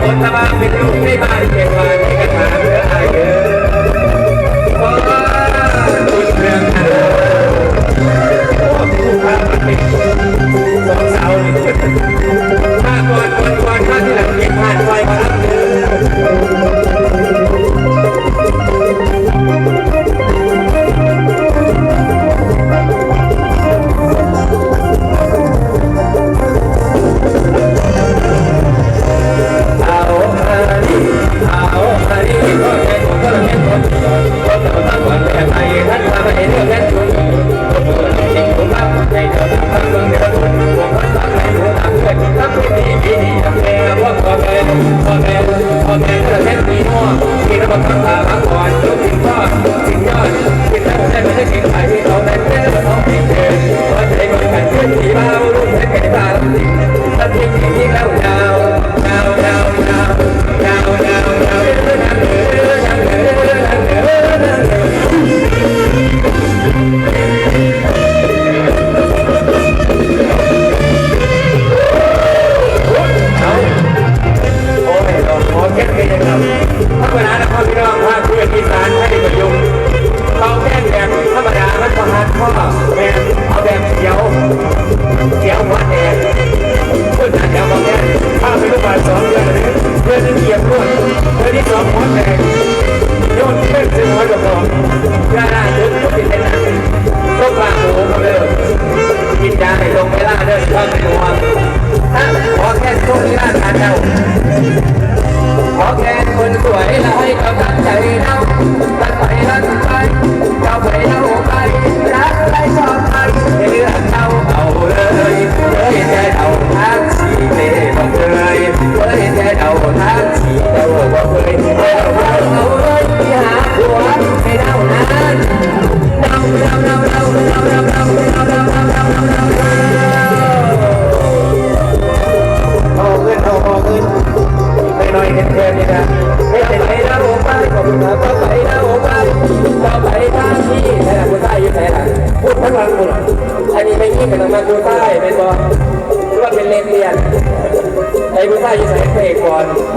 คนสบามาเป็นลูกในบ้ายเก็บมาในกระถางเรืออายเด้อ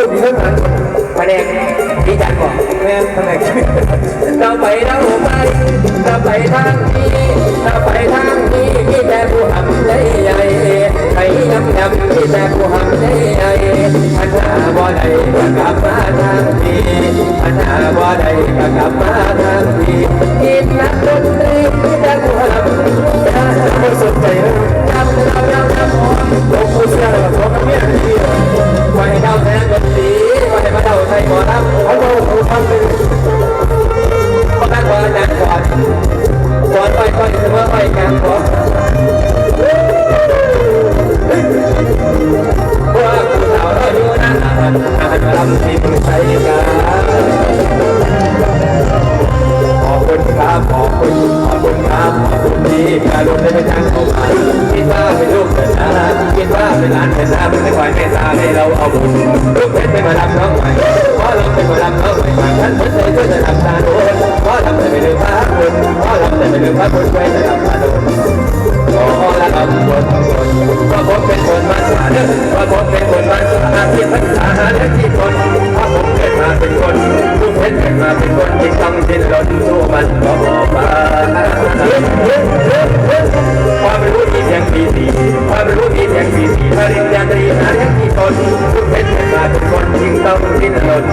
พูดถึงเรื่องนั้นคะแนนดีจังก่อนแม่คะแนนเราไปนะโอ้ไปเราไปทางที่เราไปทางที่มีแต่ผู้ทำได้ใหญ่ไปยำยำมีแต่ผู้ทำได้ใหญ่ปัญหาบ่ได้ก็กลับมาทางนี้ปัญหาบ่ได้ก็กลับมาทางนี้กินนักดนตรีมีแต่ผู้ทำได้ไม่สนใจเลย ลูกผู้เชี่ยวชาญกับเพื่อนที่วันเดาแทนดนตรีวันมาเดาใช้หมอรับเขาโลกผู้ทำเป็นคนนั้นคนนั้นก่อนก่อนไปก่อน มาเป็นคนที่ต้องดิ้นรนสู้มันก็มาความรู้ที่เพียงปีสีความรู้ที่เพียงปีสีปริญญาตรีหาเรื่องที่คนลูกเพชรมาเป็นคนที่ต้องดิ้นรน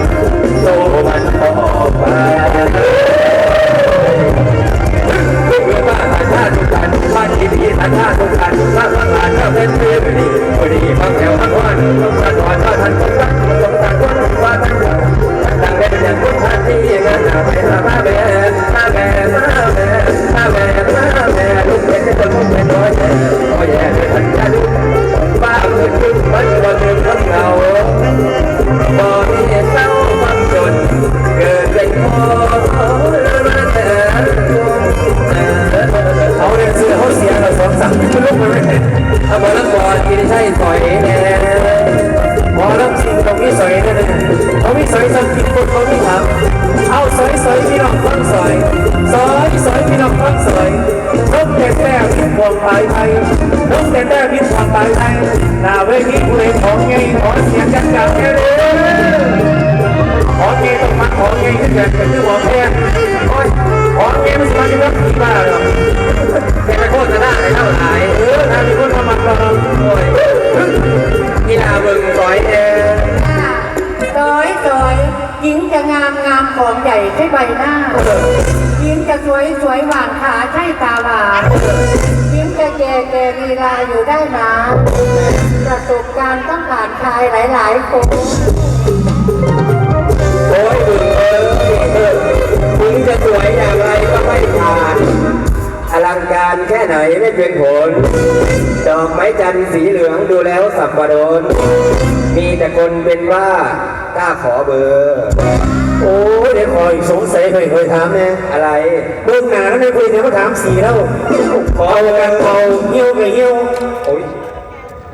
สู้มันก็มาเพื่อว่าอาชาติทุกการบ้านที่ดีอาชาติทุกการบ้านบ้านก็เป็นเพื่อนดีพอดีบางแถวบางวันต้องการว่าท่านต้องการต้องการคนว่าท่านต่าง เอามรื่องเสือเขาเสียเราสองสามชั่วโมงเลเอาบอลก่อนกินใช่ต่อยแน่ำสิ่งตรงนี้สอยเขาไม่สอยสักกินคนเขาไม่ทำเอาสอยสอยพี่น้องฟังสอยสอยสอยพี่น้องฟังสอยนกแต่แต่พิษบอกปลายไทยนกแต่แต่พิษบอกปลายไทยหน้าเวทีผู้เล่นของไงขอเสียงกันจากแค่เด้อไงขึ้นแบบเป็นเรื่องหมอแพทย์โอ้ยขอเงี้ยมันสมาชิกที่บ้าหรอกแค่ไปโฆษณาให้เท่าไหร่เออถ้ามีคนทำมันก็โอ้ยนี่นาเบิ่งซอยเอสวยสวยหญิ งจะงามงามของใหญ่ใช่ใบหน้าหญิงจะสวยสวยหวานขาใช่ตาหวานหญิงจะแก่แก่ลีลาอยู่ได้นาประสบการณ์ต้องผ่านชายหลายๆคนโอ้ยบึงเออเออถึงจะสวยอย่างไรก็ไม่ผ่าน อลังการแค่ไหนไม่เป็นผล ดอกไม้จันทร์สีเหลืองดูแล้วสับปะรดมีแต่คนเป็นว่า กล้าขอเบอร์ โอ้ยเดี๋ยวขออีกสงสัยเคยเคยถามเนี่ยอะไร เบื้องหน้าแล้วเนี่ยคุยเนี่ยมาถามสีแล้วขอเอาเบอกันร์เอาเงี้ยวกับเงี้ยวโอ้ย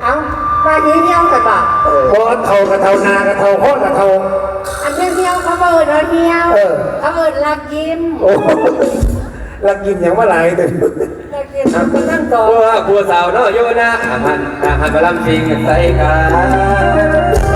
เอ้ามายีเที่ยวกันบ่พอเท่ากระเท่านากระเท่าพ่อกระเท่าอันเที่ยวเที่ยวเขาเบิดเราเที่ยวเออ เขาเบิดรักยิ้มโอ้ลักกินอย่างว่าหลายแต่รักยิ้มก็นั่งต่อเพราะว่าบัวสาวน้อยโยนะอาหันอาหันมาลำชิงใส่กัน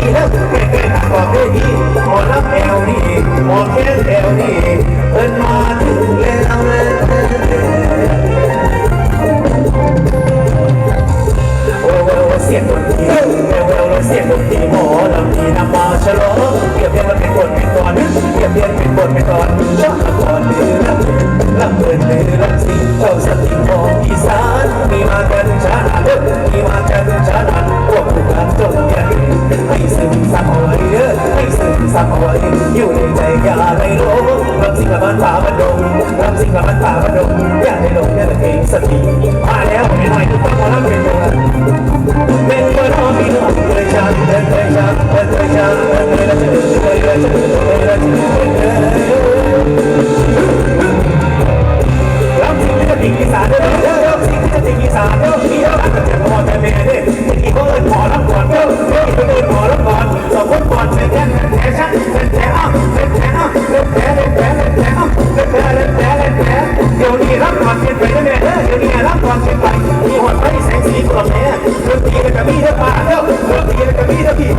ทา พนมอยากให้ลงแค่ตะเกียงสติมาแล้วไม่ไหวทุกคนพรับเป็นยังเป็นคนร้องมีหนุ่มเลยช้ำเลยเคยช้ำเลยเคยช้ำเลยเคนช้ำเคยเคนช้ำเคยเคนช้ำเคยรับสิ่งที่จะติดกิสานเด้อเด้อรับสิ่งที่จะติดกิสานเด้อพี่เราอาจจะเจ็บคนแต่แม่เด้อที่เขาเอิญขอรับก่อนเด้อเด้อที่เขาเอิญขอรับก่อนสมมติก่อนเป็นแค่เป็นแผลชักเป็นแผลอ้าวเป็นแผลอ้าวเป็นแผลเป็นแผลเป็นแผลอ้าวเป็นแผล เดี๋ยวนี้รับความเปลี่ยนไปแล้วแม่เดี๋ยวนี้รับความเปลี่ยนไปมีหอดไฟแสงสีกรอบแม่เดี๋ยวทีกันกับพี่เด้อมาเด้อเดี๋ยวทีกันกับพี่เด้อพี่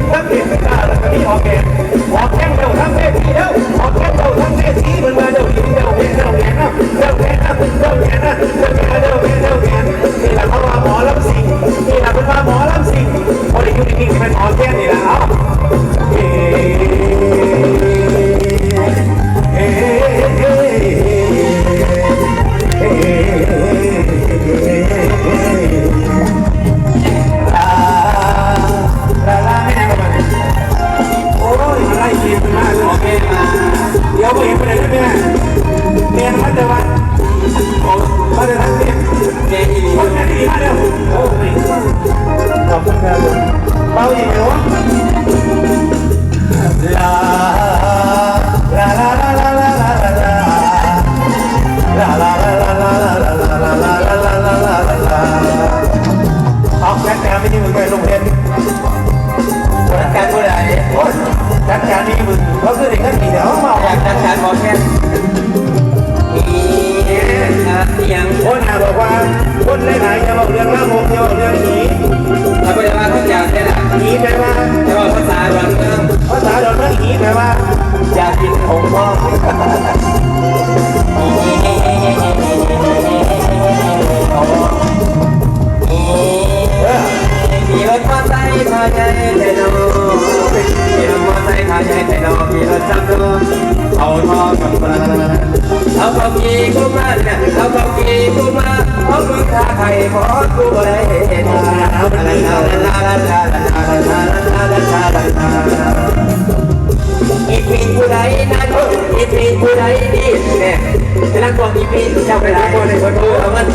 พอได้เบิดมืเอามัน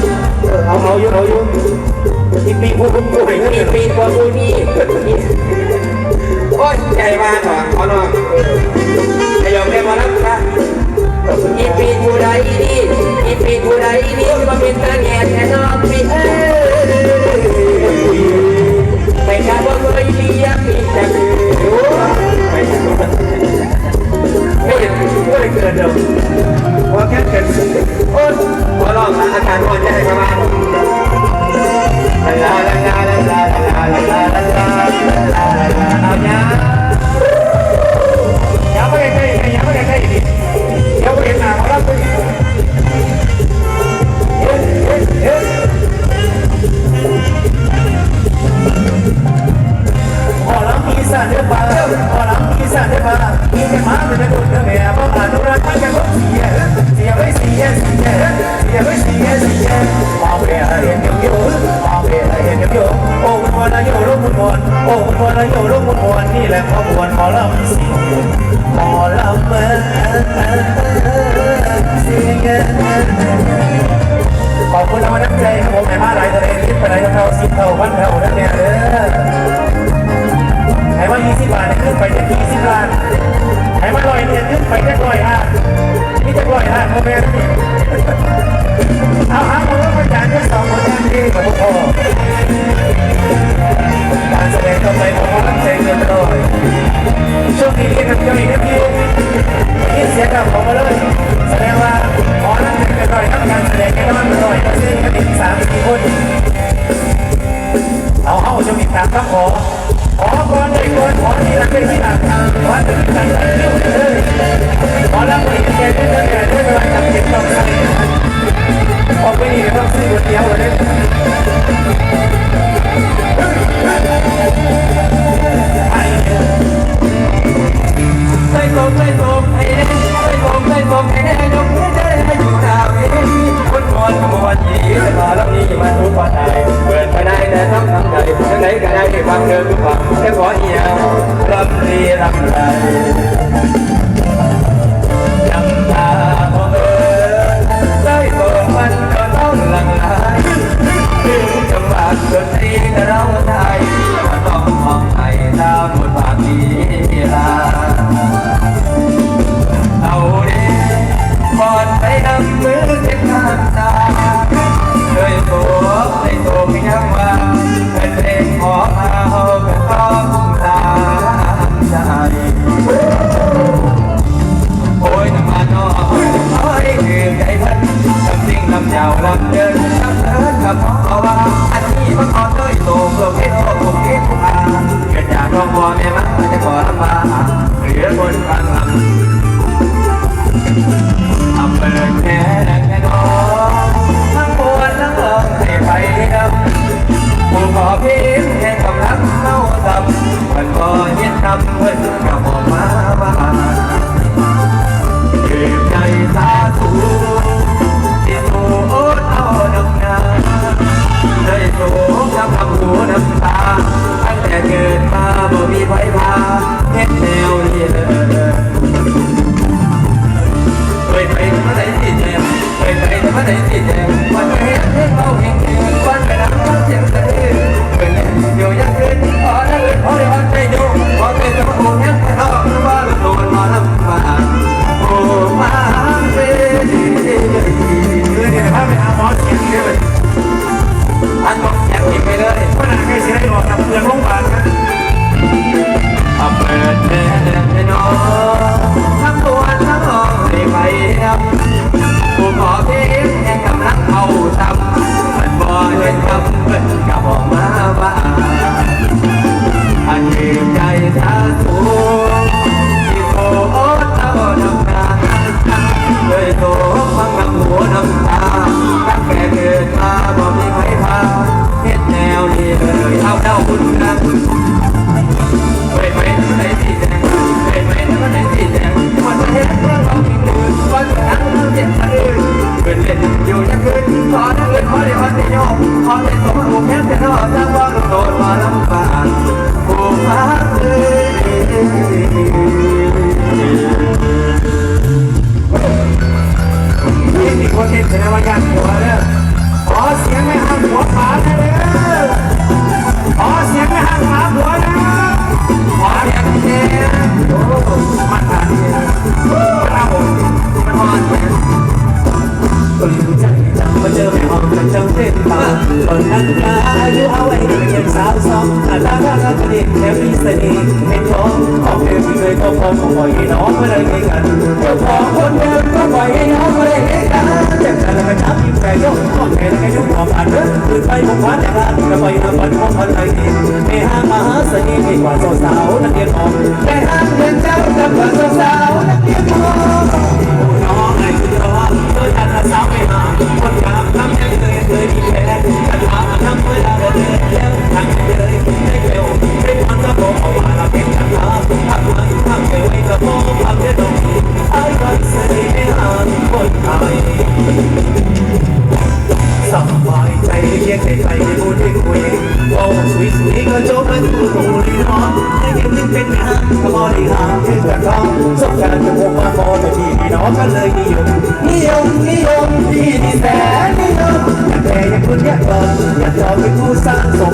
เอาเอายุ่เอายุ่อีปีผู้ผู้ป่วยอีปีผู้ผู้นี่โอ้ยใจว่าต่อเอาหนอไอ้ยอมแม่มารับนะอีปีผู้ใดนี่อีปีผู้ใดนี่มาเป็นตาแง่แค่นอนปีเอ้ไปกาบ่เคยเลี้ยงอีกแต่ไม่ไม่ ก็เลยเกิดเดิมว่าแค่เกิดโอ้ยขอลองอาการก่อนแย่ประมาณลาลาลาลาลาลาลาลาลาลาลาลาลาลา That's why dejarme echar la pasada ไปใไม่พูดไม่คุยโอ้สวยสุยก็จบไม่ตูตูลีนอนแต่ยังบลิ้เป็นงานก็บริหารขึ้นกระท้องสงการจะพบมาพอจะที่น้องก็เลยนิยมนิยมนิยมที่ดีแสนนิยมแต่ยังพูดแยกตอนอยากจอไป็นผู้สร้างสม